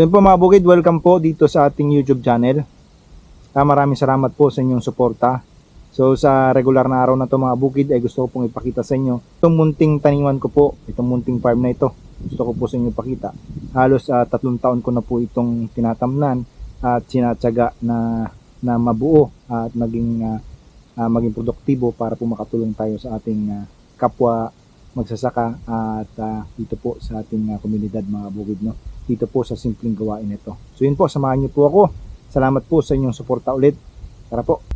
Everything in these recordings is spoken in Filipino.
So yun po mga bukid, welcome po dito sa ating YouTube channel. Ah, maraming salamat po sa inyong suporta. So sa regular na araw na to mga bukid ay gusto ko pong ipakita sa inyo itong munting taniman ko po, itong munting farm na ito. Gusto ko po sa inyo ipakita. Halos ah, tatlong taon ko na po itong tinatamnan at sinatsaga na na mabuo at maging ah, ah, maging produktibo para po makatulong tayo sa ating ah, kapwa magsasaka at ah, dito po sa ating ah, komunidad mga bukid no dito po sa simpleng gawain ito. So yun po, samahan niyo po ako. Salamat po sa inyong suporta ulit. Tara po.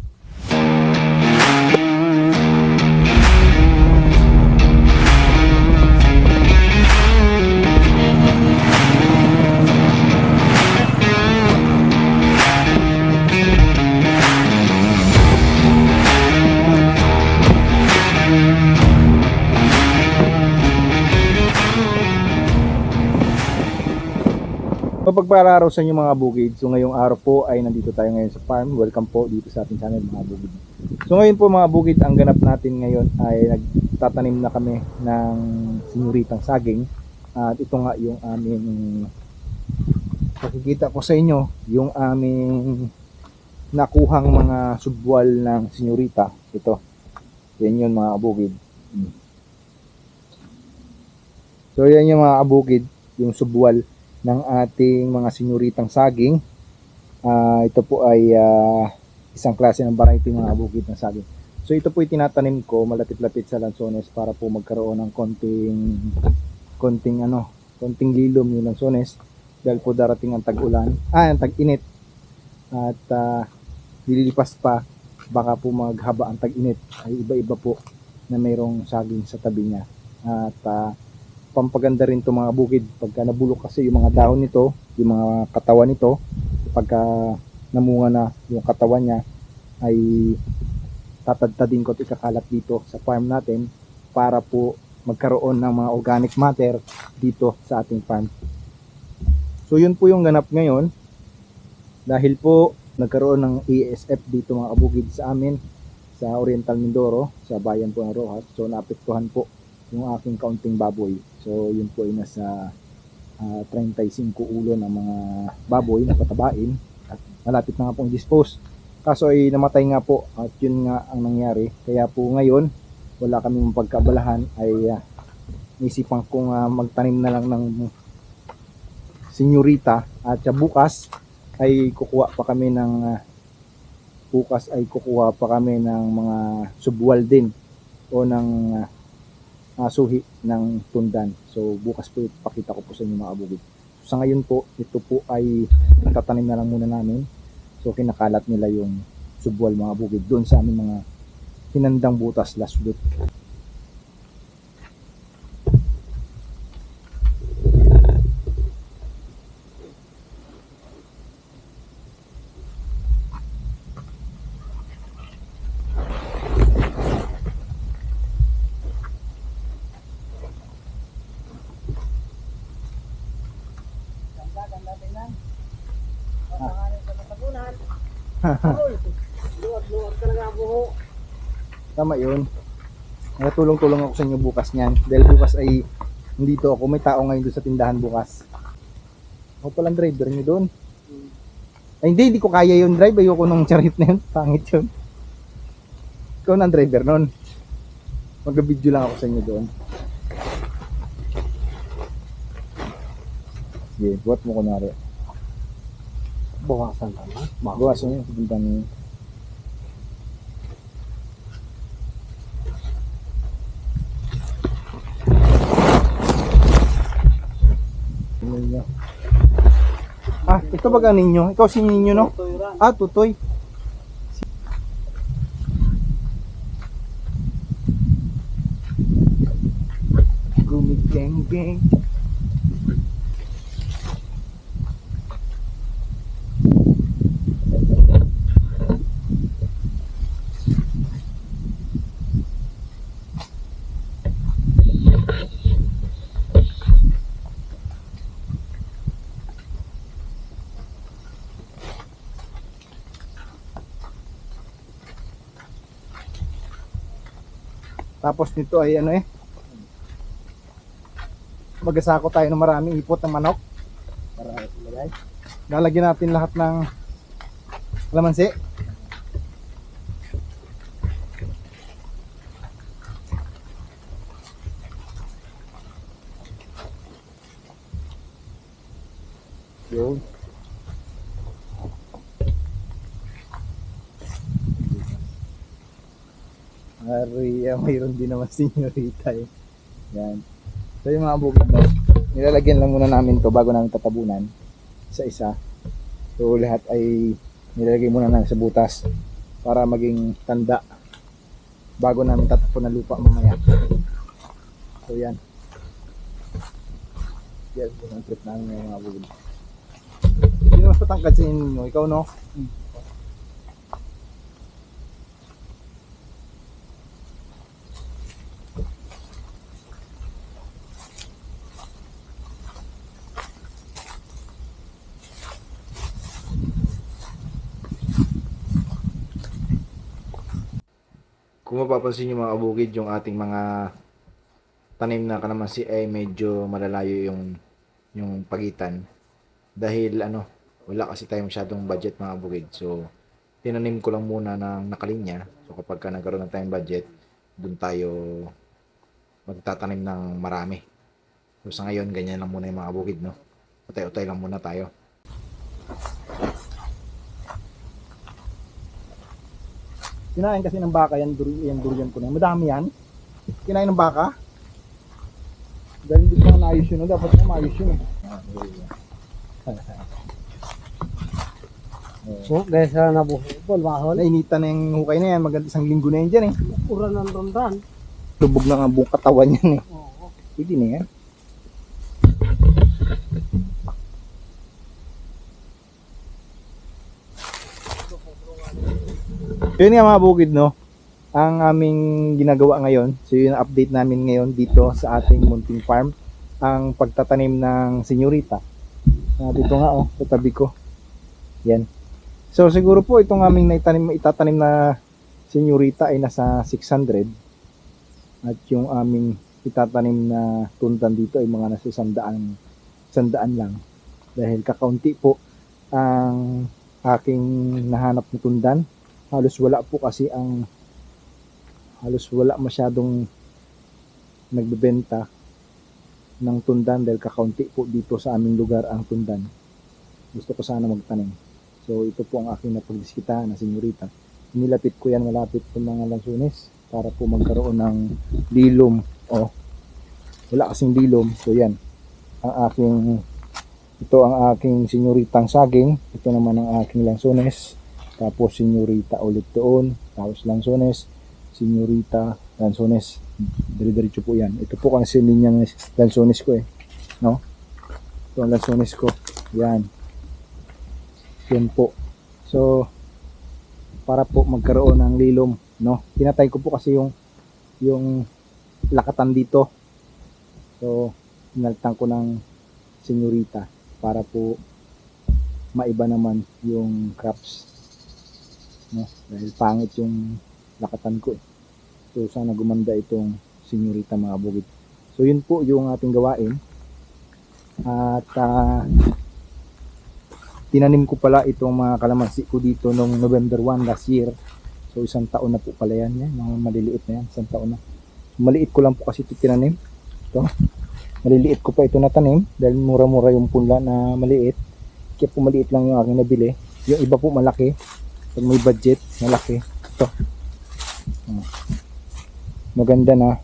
Mapagpararaw sa inyo mga bukid. So ngayong araw po ay nandito tayo ngayon sa farm. Welcome po dito sa ating channel mga bukid. So ngayon po mga bukid, ang ganap natin ngayon ay nagtatanim na kami ng sinyoritang saging. At ito nga yung aming makikita ko sa inyo, yung aming nakuhang mga subwal ng sinyorita. Ito. Yan yun mga bukid. Hmm. So yan yung mga abukid, yung subwal ng ating mga senyoritang saging. Ah, ito po ay ah, isang klase ng variety mga bukid ng saging. So ito po ay tinatanim ko malapit-lapit sa lansones para po magkaroon ng konting konting ano, konting lilom yung lansones dahil po darating ang tag-ulan, ah, ang tag-init. At ah, dililipas pa baka po maghaba ang tag-init ay iba-iba po na mayroong saging sa tabi niya. At ah, pampaganda rin to mga bukid. Pagka nabulok kasi yung mga dahon nito yung mga katawan nito pagka namunga na yung katawan niya ay tatadtadin ko at ikakalat dito sa farm natin para po magkaroon ng mga organic matter dito sa ating farm. So yun po yung ganap ngayon. Dahil po nagkaroon ng ESF dito mga kabukid sa amin sa Oriental Mindoro sa bayan po ng Rojas. So naapektuhan po yung aking kaunting baboy. So yun po ay nasa ah, 35 ulo ng mga baboy na patabain at malapit na nga pong dispose. Kaso ay namatay nga po at yun nga ang nangyari. Kaya po ngayon wala kami pagkabalahan ay uh, nisipan kong ah, magtanim na lang ng senyorita at sa bukas ay kukuha pa kami ng ah, bukas ay kukuha pa kami ng mga subwal din o ng ah, uh, suhi ng tundan. So bukas po ipakita ko po sa inyo mga abugid. So, sa ngayon po, ito po ay tatanim na lang muna namin. So kinakalat nila yung subwal mga bukid doon sa aming mga hinandang butas last week. Luwag-luwag talaga ang buho. Tama yun. Natulong-tulong ako sa inyo bukas niyan. Dahil bukas ay nandito ako. May tao ngayon doon sa tindahan bukas. Ako palang driver niyo doon. Ay hindi, hindi ko kaya yun drive. Ayoko nung charit na yun. Pangit yun. Ikaw na driver nun. Mag-video lang ako sa inyo doon. Sige, buhat mo kunwari. Bawasan ka na. Bawasan pupunta niyo. Tingnan niyo. Ah, ito ba ninyo? Ikaw si ninyo, no? Ah, tutoy. Gumigeng Tapos nito ay ano eh. Magasako tayo ng maraming ipot ng manok. Para Yan. Lalagyan natin lahat ng kalamansi. Yun. Maria, mayroon din naman senyorita eh. Yan. So yung mga bukid no, nilalagyan lang muna namin to bago namin tatabunan sa isa. So lahat ay nilalagay muna namin sa butas para maging tanda bago namin tatapon ng lupa mamaya. So yan. Yan po ang trip namin ng mga bukid. Sino mas patangkad sa inyo? Ikaw no? Kung mapapansin nyo mga kabukid, yung ating mga tanim na kalamansi ay medyo malalayo yung yung pagitan. Dahil ano wala kasi tayo masyadong budget mga bukid so tinanim ko lang muna ng nakalinya. So kapag ka nagkaroon na tayong budget dun tayo magtatanim ng marami. So sa ngayon ganyan lang muna yung mga bukid no? Utay-utay lang muna tayo Kinain kasi ng baka yan, dur yan durian ko na. yan. Madami yan. Kinain ng baka. Dahil hindi ko na naayos yun. Dapat na maayos yun. eh. Oh, dahil sa nabuhay po, mahal. Nainitan na yung hukay na yan. Maganda isang linggo na yan dyan eh. Pura ng rondan. Lubog na nga buong katawan yan eh. Oo. Pwede na yan. Yun nga mga bukid no. Ang aming ginagawa ngayon, so yun ang update namin ngayon dito sa ating munting farm, ang pagtatanim ng senyorita. Ah, dito nga oh, sa tabi ko. Yan. So siguro po itong aming naitanim, itatanim na senyorita ay nasa 600 at yung aming itatanim na tundan dito ay mga nasa sandaan, sandaan lang. Dahil kakaunti po ang aking nahanap na tundan. Halos wala po kasi ang halos wala masyadong nagbebenta ng tundan dahil kakaunti po dito sa aming lugar ang tundan. Gusto ko sana magtanim. So ito po ang aking napagdiskitahan na senyorita. Nilapit ko yan malapit sa mga lansunes para po magkaroon ng lilom oh wala kasing dilom so yan ang aking ito ang aking senyoritang saging ito naman ang aking lansones tapos senyorita ulit doon. Tapos lansones senyorita lansones dire-diretso po yan. Ito po kasi linyang lansones ko eh. No? Ito ang lansones ko. Yan. Yan po. So para po magkaroon ng lilom no? Pinatay ko po kasi yung yung lakatan dito. So inaltan ko ng senyorita para po maiba naman yung crops no dahil pangit yung lakatan ko so sana gumanda itong senyorita mga bukid so yun po yung ating gawain at ah, tinanim ko pala itong mga kalamansi ko dito noong November 1 last year So isang taon na po pala yan, yan mga maliliit na yan, isang taon na. Maliit ko lang po kasi ito tinanim. Ito. Maliliit ko pa ito natanim dahil mura-mura yung punla na maliit. Kaya po maliit lang yung aking nabili. Yung iba po malaki. Pag may budget, malaki. Ito. Oh. Maganda na.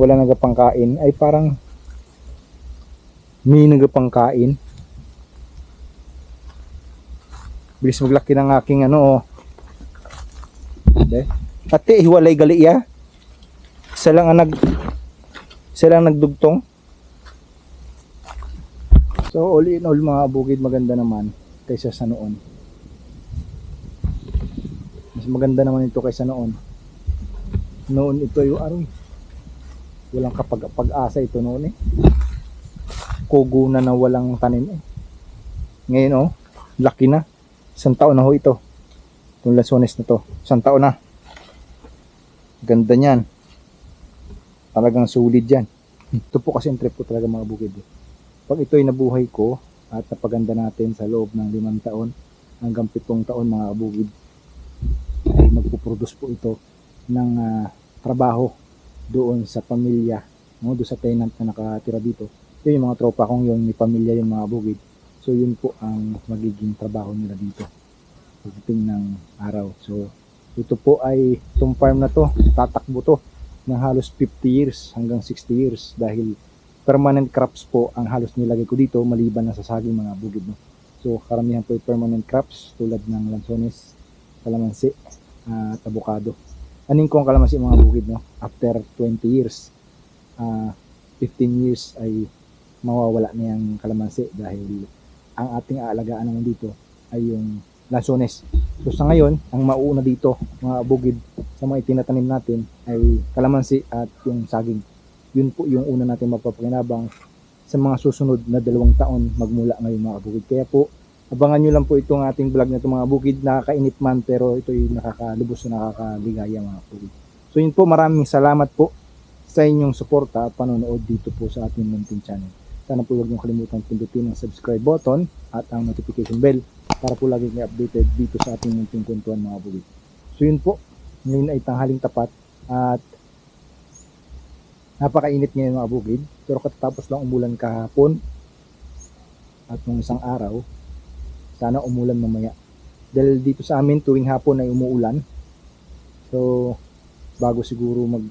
Wala nagapangkain. Ay parang may nagapangkain. Bilis maglaki ng aking ano oh. Ate, hiwalay gali ya. Isa lang ang nag isa lang nagdugtong. So all in all mga bukid maganda naman kaysa sa noon. Maganda naman ito kaysa noon. Noon ito yung aroy. Walang kapag pag-asa ito noon eh. Kugo na na walang tanim eh. Ngayon oh, laki na. Isang taon na ho ito. Itong lasones na to. Isang taon na. Ganda niyan. Talagang sulit yan. Ito po kasi ang trip ko talaga mga bukid. eh. Pag ito ay nabuhay ko, at napaganda natin sa loob ng limang taon hanggang pitong taon mga kabukid ay magpuproduce po ito ng ah, trabaho doon sa pamilya, no? doon sa tenant na nakatira dito. Yun yung mga tropa kong yung may pamilya yung mga bukid. So yun po ang magiging trabaho nila dito. Pagdating ng araw. So ito po ay itong farm na to, tatakbo to ng halos 50 years hanggang 60 years dahil permanent crops po ang halos nilagay ko dito maliban na sa saging mga bukid. No? So karamihan po ay permanent crops tulad ng lansones, kalamansi, at avocado. Anin ko ang kalamansi mga bukid no? After 20 years, ah 15 years ay mawawala na yung kalamansi dahil ang ating aalagaan naman dito ay yung lansones. So sa ngayon, ang mauuna dito mga bukid sa mga itinatanim natin ay kalamansi at yung saging. Yun po yung una natin mapapakinabang sa mga susunod na dalawang taon magmula ngayon mga bukid. Kaya po, abangan nyo lang po itong ating vlog na ito mga bukid. Nakakainit man pero ito ay nakakalubos na nakakaligaya mga bukid. So yun po, maraming salamat po sa inyong suporta at panonood dito po sa ating munting channel. Sana po huwag niyong kalimutan pindutin ang subscribe button at ang notification bell para po lagi kayo updated dito sa ating munting kwentuhan mga bukid. So yun po, ngayon ay tanghaling tapat at napakainit ngayon mga bukid pero katatapos lang umulan kahapon at nung isang araw sana umulan mamaya. Dahil dito sa amin tuwing hapon ay umuulan. So bago siguro mag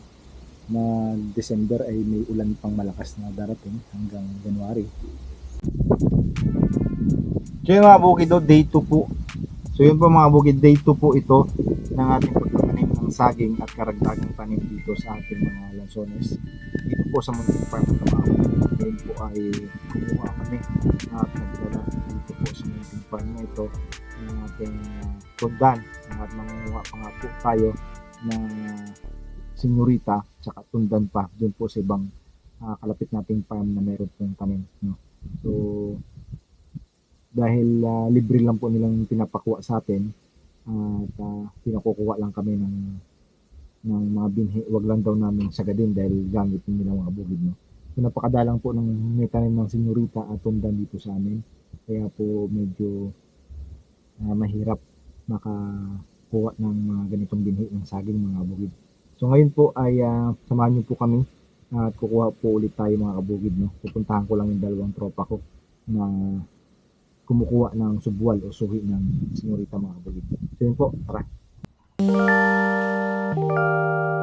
mag December ay may ulan pang malakas na darating hanggang January. So yun mga bukid do, day 2 po. So yun po mga bukid day 2 po ito ng ating pagtatanim ng saging at karagdagang tanim dito sa ating mga lansones. Dito po sa Munting Farm ng po ay kumuha kami at nagdala dito po sa Munting Farm na ito ng ating uh, tundan at mangunguha pa nga po tayo ng uh, senyorita tsaka tundan pa dun po sa ibang ah, kalapit nating farm na meron pong tanim no? so dahil ah, libre lang po nilang pinapakuha sa atin at ah, pinakukuha lang kami ng ng mga binhi, wag lang daw namin sagadin dahil gamit nila mga bukid no. So napakadalang po ng may tanim ng senyorita at tundan dito sa amin. Kaya po medyo ah, mahirap makakuha ng mga ganitong binhi ng saging mga bukid. So ngayon po ay ah, samahan niyo po kami at kukuha po ulit tayo mga kabukid no. Pupuntahan ko lang yung dalawang tropa ko na kumukuha ng subwal o suhi ng senyorita mga kabukid. So yun po, tara. So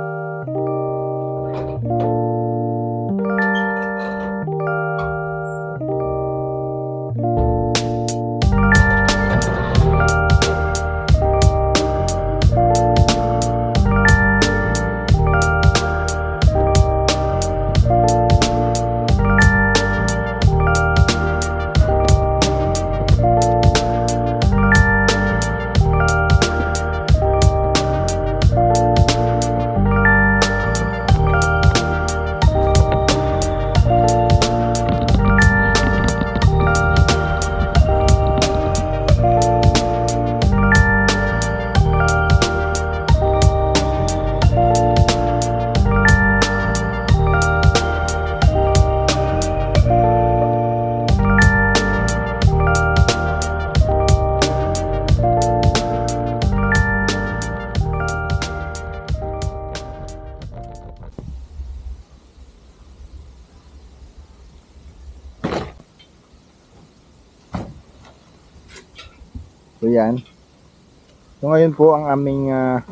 ngayon po ang aming ah,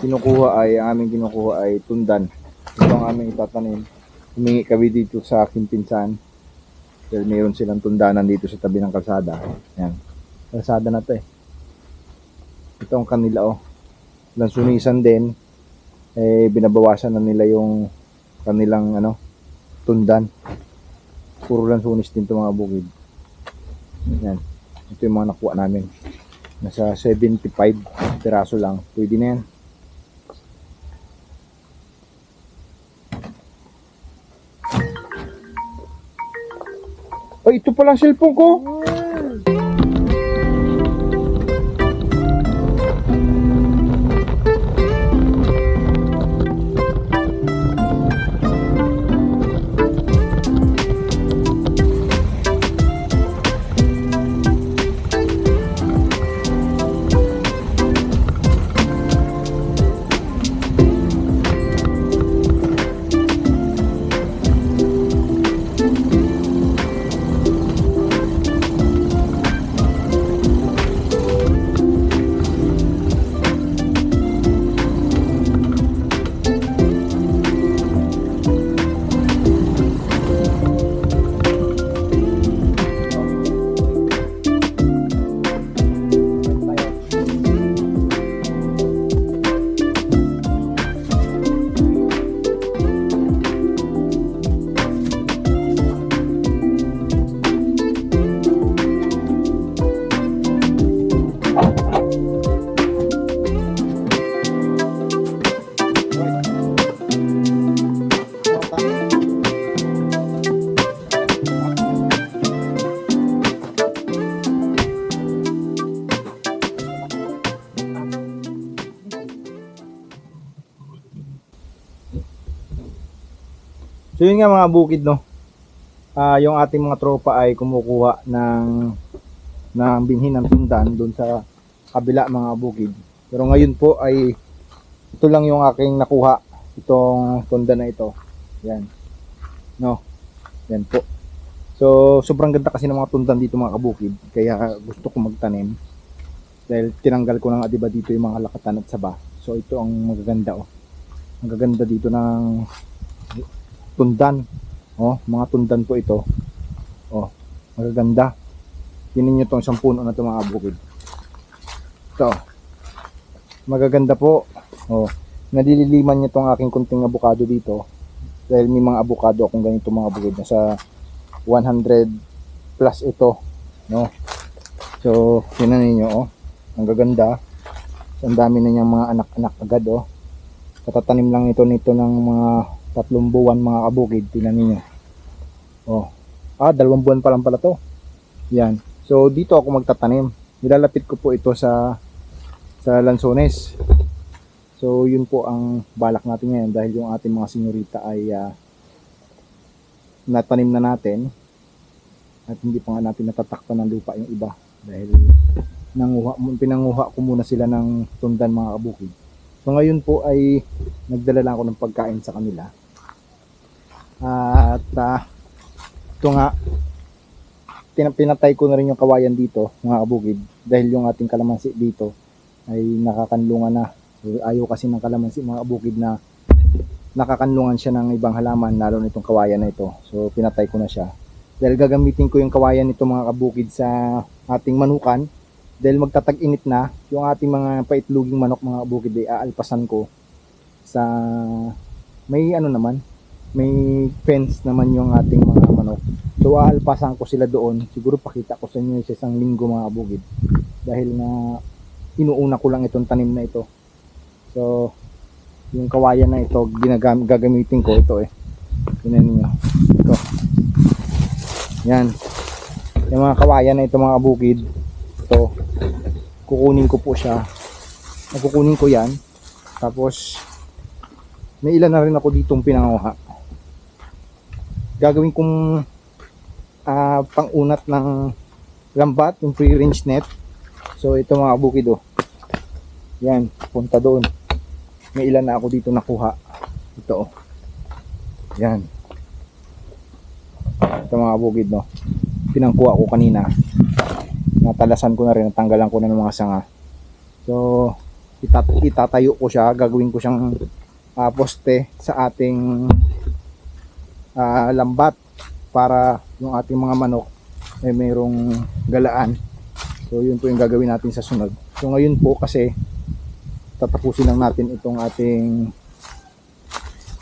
kinukuha ay ang aming kinukuha ay tundan. Ito ang aming itatanim. Humingi kami dito sa aking pinsan. Dahil mayroon silang tundanan dito sa tabi ng kalsada. Yan. Kalsada na to eh. Ito ang kanila oh. Lansunisan din. Eh binabawasan na nila yung kanilang ano tundan. Puro lansunis din to mga bukid. Yan. Ito yung mga nakuha namin. Nasa 75 piraso lang. Pwede na yan. Ay, ito palang cellphone ko. So yun nga mga bukid no. Ah, yung ating mga tropa ay kumukuha ng ng binhin ng tundan doon sa kabila mga bukid. Pero ngayon po ay ito lang yung aking nakuha itong tundan na ito. Yan. No. Yan po. So sobrang ganda kasi ng mga tundan dito mga kabukid kaya gusto ko magtanim. Dahil tinanggal ko ng adiba dito yung mga lakatan at saba. So ito ang magaganda oh. Ang gaganda dito ng tundan. Oh, mga tundan po ito. Oh, magaganda. Tingnan niyo tong isang puno na ito mga bukid. Ito. Magaganda po. Oh, nadililiman niya tong aking kunting abukado dito. Dahil may mga abukado akong ganito mga bukid. Nasa 100 plus ito. No? So, tingnan niyo oh. Ang gaganda. Ang dami na niyang mga anak-anak agad oh. Katatanim lang ito nito ng mga tatlong buwan mga kabukid. Tingnan niyo. Oh. Ah, dalawang buwan pa lang pala to. Yan. So, dito ako magtatanim. Nilalapit ko po ito sa sa Lanzones. So, yun po ang balak natin ngayon dahil yung ating mga senyorita ay ah, natanim na natin at hindi pa nga natin natatakpan ng lupa yung iba dahil nanguha, pinanguha ko muna sila ng tundan mga kabukid. So ngayon po ay nagdala lang ako ng pagkain sa kanila. At ah, ito nga, pinatay ko na rin yung kawayan dito mga kabukid dahil yung ating kalamansi dito ay nakakanlungan na. Ayaw kasi ng kalamansi mga kabukid na nakakanlungan siya ng ibang halaman lalo na itong kawayan na ito. So pinatay ko na siya. Dahil gagamitin ko yung kawayan nito mga kabukid sa ating manukan dahil magtatag-init na yung ating mga paitluging manok mga kabukid ay aalpasan ko sa may ano naman may fence naman yung ating mga manok. So aalpasan ko sila doon. Siguro pakita ko sa inyo sa isang linggo mga kabukid dahil na inuuna ko lang itong tanim na ito. So yung kawayan na ito ginagam gagamitin ko ito eh. Tingnan niyo ito. Yan. Yung mga kawayan na ito mga kabukid ito. Kukunin ko po siya. Kukunin ko yan. Tapos may ilan na rin ako ditong pinanguha gagawin kong ah, pangunat ng lambat yung free range net so ito mga kabukid oh yan punta doon may ilan na ako dito nakuha. Ito oh. Yan. Ito mga bukid no. Pinangkuha ko kanina. Natalasan ko na rin, natanggalan ko na ng mga sanga. So, itat itatayo ko siya, gagawin ko siyang ah, poste sa ating ah, lambat para yung ating mga manok ay mayroong galaan. So, yun po yung gagawin natin sa sunod. So, ngayon po kasi tatapusin lang natin itong ating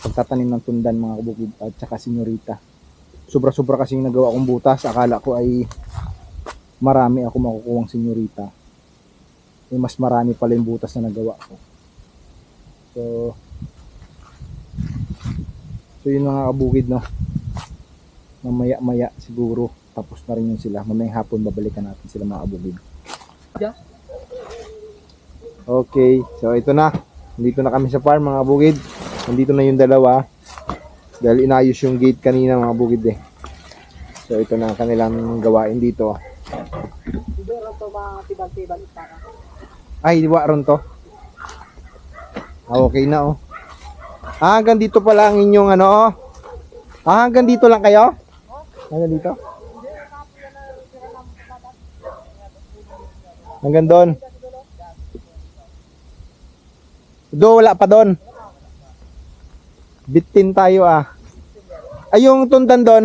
pagtatanim ng tundan mga kabukid at saka senyorita. Sobra-sobra kasi yung nagawa kong butas. Akala ko ay marami ako makukuhang senyorita. Eh, mas marami pala yung butas na nagawa ko. So, so yun mga kabukid no. Mamaya-maya siguro tapos na rin yun sila. Mamayang hapon babalikan natin sila mga kabukid. Yeah. Okay, so ito na. Nandito na kami sa farm mga bukid. Nandito na yung dalawa. Dahil inayos yung gate kanina mga bukid eh. So ito na ang kanilang gawain dito. Hindi mga. Ay, di ba ron to? Ah, okay na oh. Ah, hanggang dito pala ang inyong ano oh. Ah, hanggang dito lang kayo? Hanggang dito? Hanggang doon. Do, wala pa doon. Bitin tayo ah. Ay, yung tundan doon.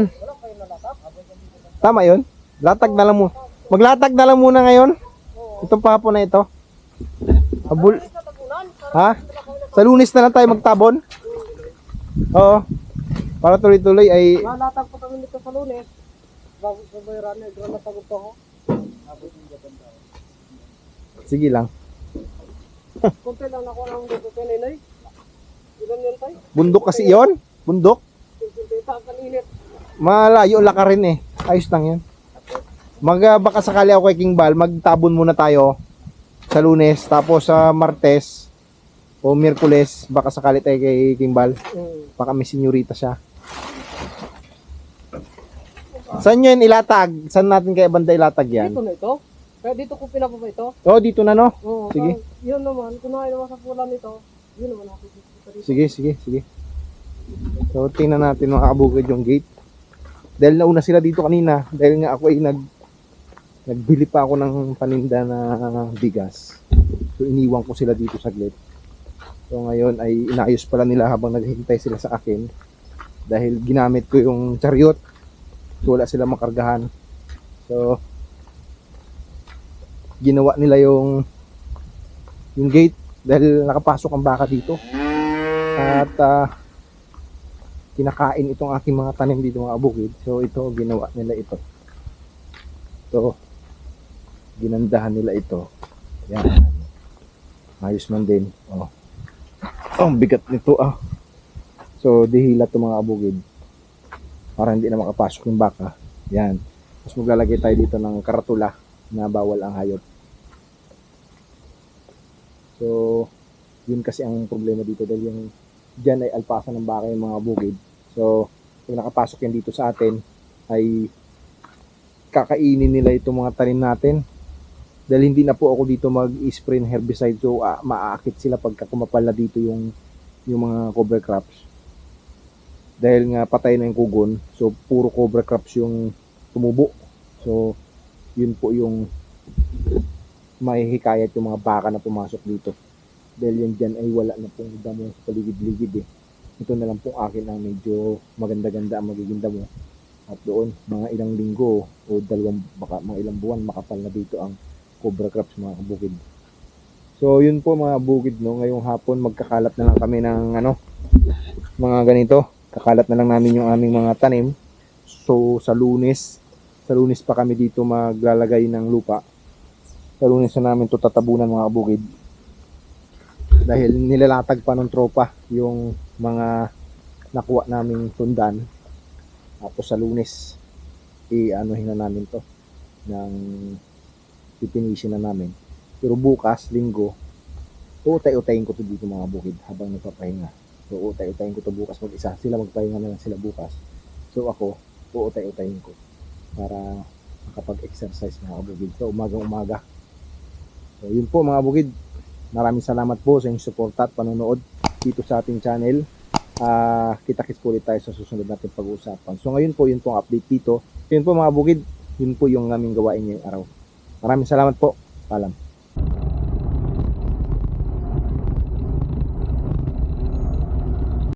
Tama yun? Latag na lang mo. Maglatag na lang muna ngayon. Itong pahapon na ito. Abul. Ha? Sa lunes na lang tayo magtabon. Oo. Para tuloy-tuloy ay Malatag pa kami dito sa lunes. Bago sa bayran, nagro na sagot ako. sige lang. Kunti lang ako ng dito kay Nenay. Ilan yun tayo? Bundok kasi 'yon. Bundok. Malayo la ka rin eh. Ayos lang 'yan. Mag ah, baka sakali ako kay King Bal, magtabon muna tayo sa Lunes tapos sa Martes o Miyerkules baka sakali tayo kay King Bal. Mm. Baka may senyorita siya. Saan yun ilatag? Saan natin kaya banda ilatag yan? Dito na ito. Kaya dito ko pinapapa ito. Oh, dito na no? Oo. Sige. parang Yun naman, kunahin naman sa pulan nito. Yun naman ako dito. Sige, sige, sige. So, tingnan natin mga kabukid yung gate. Dahil nauna sila dito kanina, dahil nga ako ay nag nagbili pa ako ng paninda na bigas. So, iniwan ko sila dito saglit. So, ngayon ay inayos pala nila habang naghihintay sila sa akin. Dahil ginamit ko yung chariot. So, wala sila makargahan. So, ginawa nila yung yung gate dahil nakapasok ang baka dito at ah, kinakain itong aking mga tanim dito mga bukid so ito ginawa nila ito ito ginandahan nila ito yan ayos man din oh. Oh bigat nito ah. So dihila to mga abugid. Para hindi na makapasok yung baka. Yan. Tapos maglalagay tayo dito ng karatula na bawal ang hayop. So yun kasi ang problema dito dahil yung dyan ay alpasa ng baka yung mga bukid. So, pag nakapasok yan dito sa atin, ay kakainin nila itong mga tanim natin. Dahil hindi na po ako dito mag-spray herbicide, so ah, maaakit sila pagka kumapal na dito yung, yung mga cover crops. Dahil nga patay na yung kugon, so puro cover crops yung tumubo. So, yun po yung mahihikayat yung mga baka na pumasok dito dahil yan dyan ay wala na pong damo sa paligid-ligid eh. Ito na lang pong akin ang medyo maganda-ganda ang magiging damo. At doon, mga ilang linggo o dalawang, baka mga ilang buwan, makapal na dito ang cobra crops mga kabukid. So, yun po mga bukid, no. Ngayong hapon, magkakalat na lang kami ng ano, mga ganito. Kakalat na lang namin yung aming mga tanim. So, sa lunes, sa lunes pa kami dito maglalagay ng lupa. Sa lunes na namin to tatabunan mga bukid dahil nilalatag pa ng tropa yung mga nakuha naming tundan tapos sa lunes i-anuhin na namin to ng pipinisin na namin pero bukas, linggo utay-utayin ko to dito mga bukid habang nagpapahinga so utay-utayin ko to bukas mag isa sila magpahinga na lang sila bukas so ako uutay-utayin ko para makapag-exercise mga bukid so umagang umaga so yun po mga bukid Maraming salamat po sa inyong suporta at panonood dito sa ating channel. Ah, kita-kits po ulit tayo sa susunod natin pag-uusapan. So ngayon po, yun po ang update dito. Yun po mga bukid, yun po yung aming gawain ngayong araw. Maraming salamat po. Paalam.